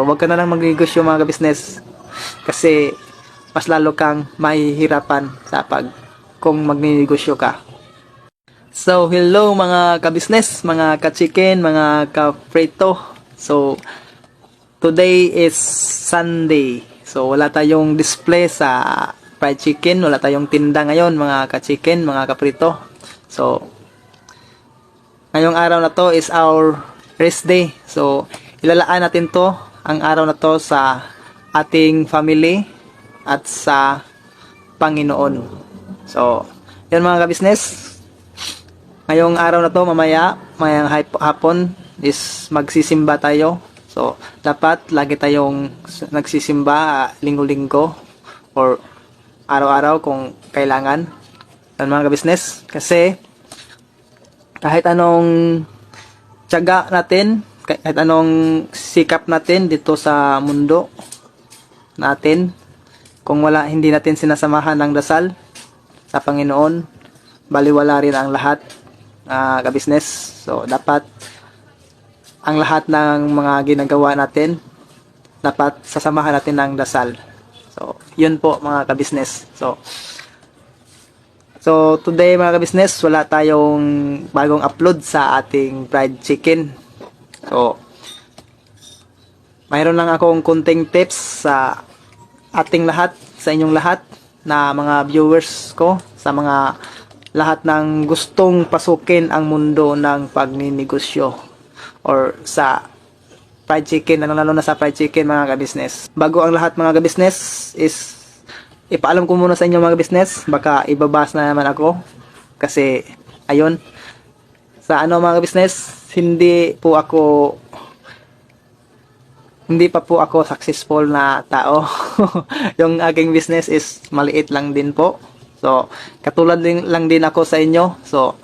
So, wag ka na lang magnegosyo mga ka-business. Kasi, mas lalo kang mahihirapan sa pag kung magnegosyo ka. So, hello mga ka-business, mga ka-chicken, mga ka-preto. So, today is Sunday. So, wala tayong display sa fried chicken. Wala tayong tinda ngayon, mga ka-chicken, mga ka-prito. So, ngayong araw na to is our rest day. So, ilalaan natin to, ang araw na to sa ating family at sa Panginoon. So, yun mga ka-business. Ngayong araw na to, mamaya, mayang hap- hapon, is magsisimba tayo. So, dapat lagi tayong nagsisimba ah, linggo-linggo or araw-araw kung kailangan. Yan mga ka-business. Kasi, kahit anong tiyaga natin, kahit anong sikap natin dito sa mundo natin, kung wala, hindi natin sinasamahan ng dasal sa Panginoon, baliwala rin ang lahat uh, ka-business. So, dapat ang lahat ng mga ginagawa natin, dapat sasamahan natin ng dasal. So, yun po mga ka-business. So, so today mga ka-business, wala tayong bagong upload sa ating fried chicken. So, mayroon lang akong kunting tips sa ating lahat, sa inyong lahat, na mga viewers ko, sa mga lahat ng gustong pasukin ang mundo ng pagninegosyo or sa fried chicken, lalo lalo na sa fried chicken mga ka-business. Bago ang lahat mga ka-business is ipaalam ko muna sa inyo mga business baka ibabas na naman ako. Kasi ayun. Sa ano mga business hindi po ako hindi pa po ako successful na tao yung aking business is maliit lang din po so katulad din lang din ako sa inyo so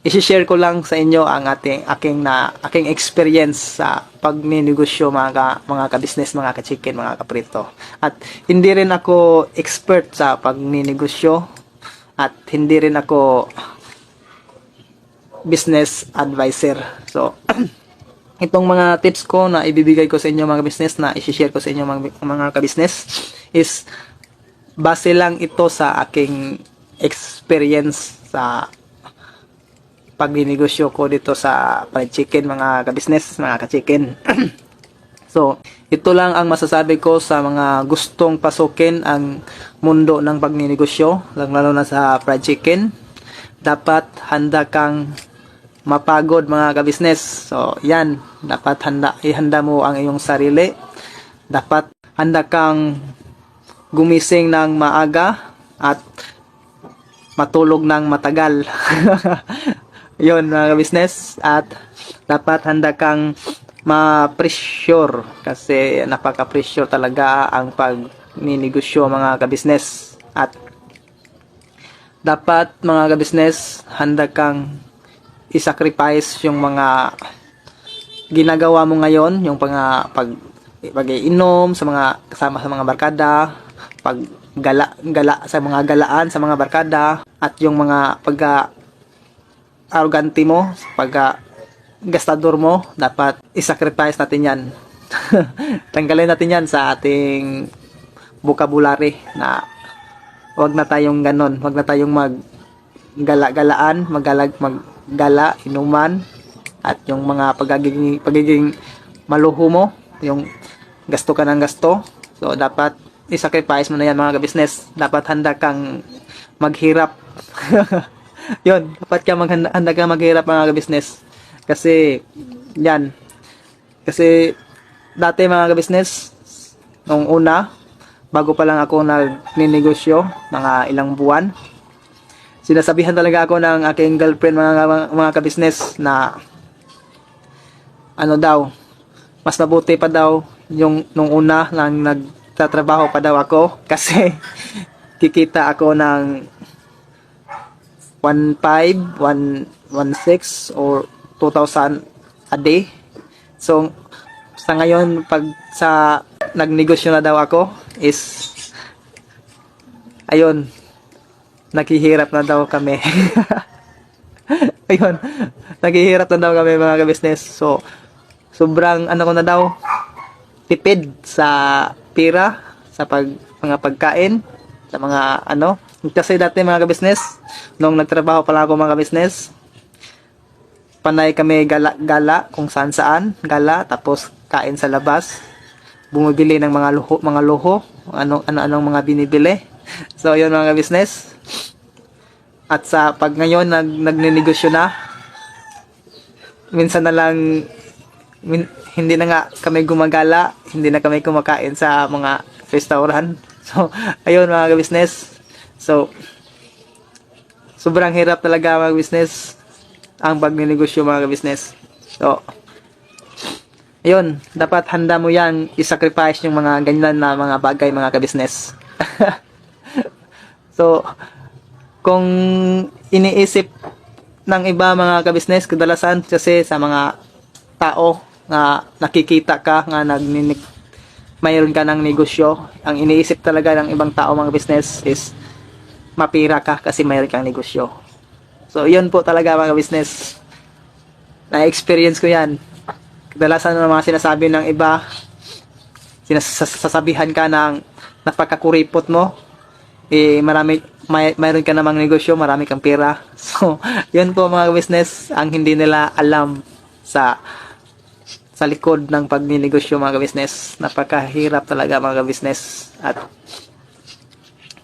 i-share ko lang sa inyo ang ating aking na aking experience sa pagninegosyo mga ka, mga ka-business, mga ka-chicken, mga ka-prito. At hindi rin ako expert sa pagninegosyo at hindi rin ako business advisor. So itong mga tips ko na ibibigay ko sa inyo mga business na i-share ko sa inyo mga, mga ka-business is base lang ito sa aking experience sa pagninegosyo ko dito sa fried chicken mga ka-business, mga ka-chicken. so, ito lang ang masasabi ko sa mga gustong pasukin ang mundo ng pagninegosyo, lalo na sa fried chicken. Dapat handa kang mapagod mga ka-business. So, yan. Dapat handa, ihanda mo ang iyong sarili. Dapat handa kang gumising ng maaga at matulog ng matagal. yon mga business at dapat handa kang ma-pressure kasi napaka-pressure talaga ang pagninegosyo mga ka-business at dapat mga ka-business handa kang i-sacrifice yung mga ginagawa mo ngayon yung mga pag pag-iinom sa mga kasama sa mga barkada pag gala gala sa mga galaan sa mga barkada at yung mga pag arrogante mo, pag uh, gastador mo, dapat isacrifice natin yan. Tanggalin natin yan sa ating vocabulary na wag na tayong ganon, wag na tayong mag gala-galaan, magalag maggala, inuman at yung mga pagiging pagiging maluho mo, yung gasto ka ng gasto. So dapat i-sacrifice mo na yan mga business Dapat handa kang maghirap. yun, dapat ka maghanda handa ka maghirap mga business Kasi, yan. Kasi, dati mga business nung una, bago pa lang ako nagninegosyo, mga ilang buwan, sinasabihan talaga ako ng aking girlfriend mga mga, mga ka-business na ano daw mas mabuti pa daw yung nung una nang nagtatrabaho pa daw ako kasi kikita ako ng 1.5, 1.6 or 2,000 a day. So, sa ngayon, pag sa nagnegosyo na daw ako, is, ayun, naghihirap na daw kami. ayun, naghihirap na daw kami mga business So, sobrang, ano ko na daw, tipid sa pira, sa pag mga pagkain, sa mga ano. Kasi dati mga ka-business, nung nagtrabaho pa lang ako mga ka-business, panay kami gala-gala kung saan saan, gala, tapos kain sa labas, bumibili ng mga luho, mga luho, ano ano anong mga binibili. So yun mga business. At sa pag ngayon nag nagnenegosyo na, minsan na lang min, hindi na nga kami gumagala, hindi na kami kumakain sa mga restaurant. So ayun mga business. So sobrang hirap talaga mga business ang pagnenegosyo mga business. So Ayun, dapat handa mo yan i-sacrifice yung mga ganyan na mga bagay mga ka-business. so, kung iniisip ng iba mga ka-business, kadalasan kasi sa mga tao na nakikita ka nga nagninig mayroon ka ng negosyo, ang iniisip talaga ng ibang tao mga business is mapira ka kasi mayroon kang negosyo. So, yun po talaga mga business. Na-experience ko yan kadalasan ng mga sinasabi ng iba, sinasasabihan ka ng napakakuripot mo, eh, marami, may, mayroon ka namang negosyo, marami kang pera. So, yun po mga business, ang hindi nila alam sa sa likod ng pagninegosyo mga business. Napakahirap talaga mga business. At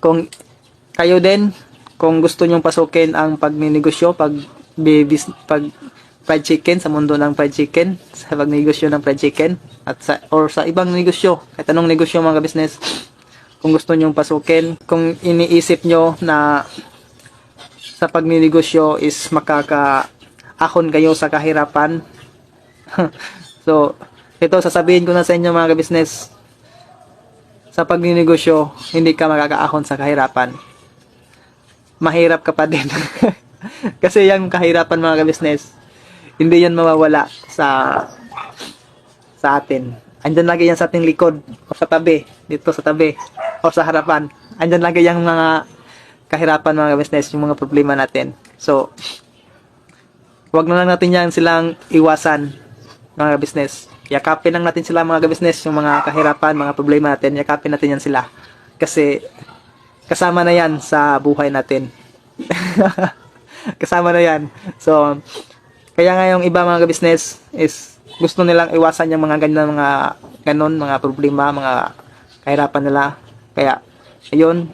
kung kayo din, kung gusto nyong pasukin ang pagninegosyo, pag, pag fried chicken sa mundo ng fried chicken sa pagnegosyo ng fried chicken at sa or sa ibang negosyo kahit anong negosyo mga business kung gusto nyong pasukin kung iniisip nyo na sa pagninegosyo is makaka ahon kayo sa kahirapan. So ito sasabihin ko na sa inyo mga business sa pagninegosyo hindi ka makakaahon sa kahirapan. Mahirap ka pa din. Kasi yung kahirapan mga business hindi yan mawawala sa sa atin. Andyan lagi yan sa ating likod o sa tabi, dito sa tabi o sa harapan. Andyan lagi yung mga kahirapan mga business, yung mga problema natin. So, wag na lang natin yan silang iwasan mga business. Yakapin lang natin sila mga business, yung mga kahirapan, mga problema natin, yakapin natin yan sila. Kasi kasama na yan sa buhay natin. kasama na yan. So, kaya nga yung iba mga business is gusto nilang iwasan yung mga ganyan mga ganon, mga problema, mga kahirapan nila. Kaya ayun,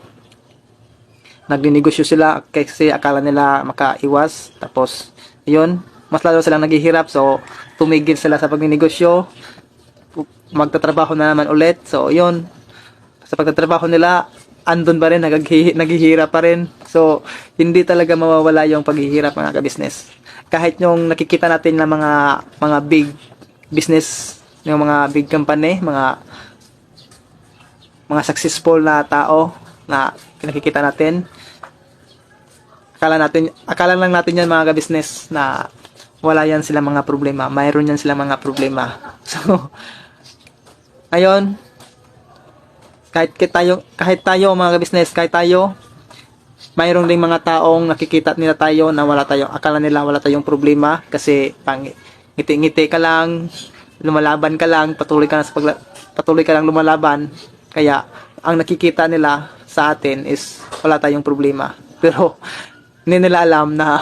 nagninegosyo sila kasi akala nila makaiwas. Tapos ayun, mas lalo silang naghihirap so tumigil sila sa pagninegosyo. Magtatrabaho na naman ulit. So ayun, sa pagtatrabaho nila, andun pa rin, naghihi- naghihirap pa rin. So, hindi talaga mawawala yung paghihirap mga ka-business kahit yung nakikita natin na mga mga big business, yung mga big company, mga mga successful na tao na nakikita natin. Akala natin, akala lang natin yan mga business na wala yan sila mga problema. Mayroon yan sila mga problema. So, ayun, kahit tayo, kahit tayo mga business, kahit tayo, mayroong ding mga taong nakikita nila tayo na wala tayong akala nila wala tayong problema kasi pang ngiti-ngiti ka lang, lumalaban ka lang, patuloy ka lang sa pagla, patuloy ka lang lumalaban. Kaya ang nakikita nila sa atin is wala tayong problema. Pero hindi nila alam na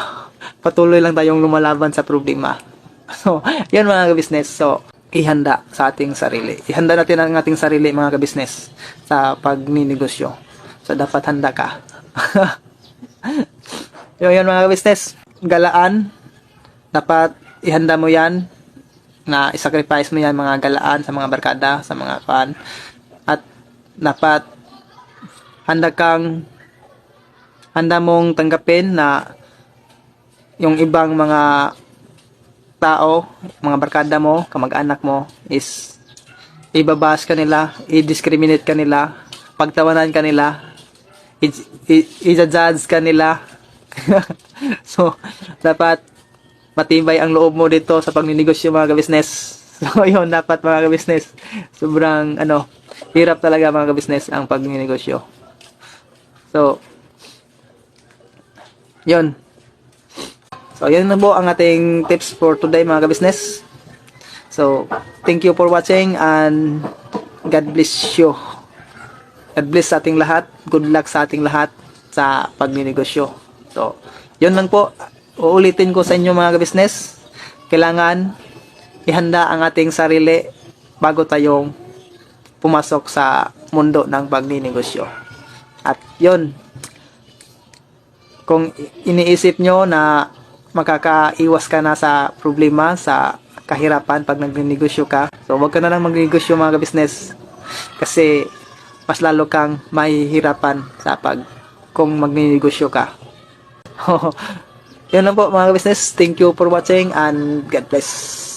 patuloy lang tayong lumalaban sa problema. So, yan mga business. So, ihanda sa ating sarili. Ihanda natin ang ating sarili mga ka-business sa pagninegosyo. So, dapat handa ka. yung yan mga business, galaan, dapat ihanda mo yan na isacrifice mo yan mga galaan sa mga barkada, sa mga fan. At dapat handa kang handa mong tanggapin na yung ibang mga tao, mga barkada mo, kamag-anak mo is ibabas ka nila, i-discriminate ka nila, pagtawanan ka nila, i-judge ka nila. so, dapat matibay ang loob mo dito sa pagninegosyo mga business So, yun, dapat mga business sobrang, ano, hirap talaga mga business ang pagninegosyo. So, yun. So, yun na po ang ating tips for today mga business So, thank you for watching and God bless you. God bless sa ating lahat. Good luck sa ating lahat sa pagninegosyo. So, yun lang po. Uulitin ko sa inyo mga business. Kailangan ihanda ang ating sarili bago tayong pumasok sa mundo ng pagninegosyo. At yun, kung iniisip nyo na makakaiwas ka na sa problema, sa kahirapan pag nagninegosyo ka, so wag ka na lang magnegosyo mga business kasi mas lalo kang mahihirapan sa pag kung magninegosyo ka. Yan lang po mga business. Thank you for watching and God bless.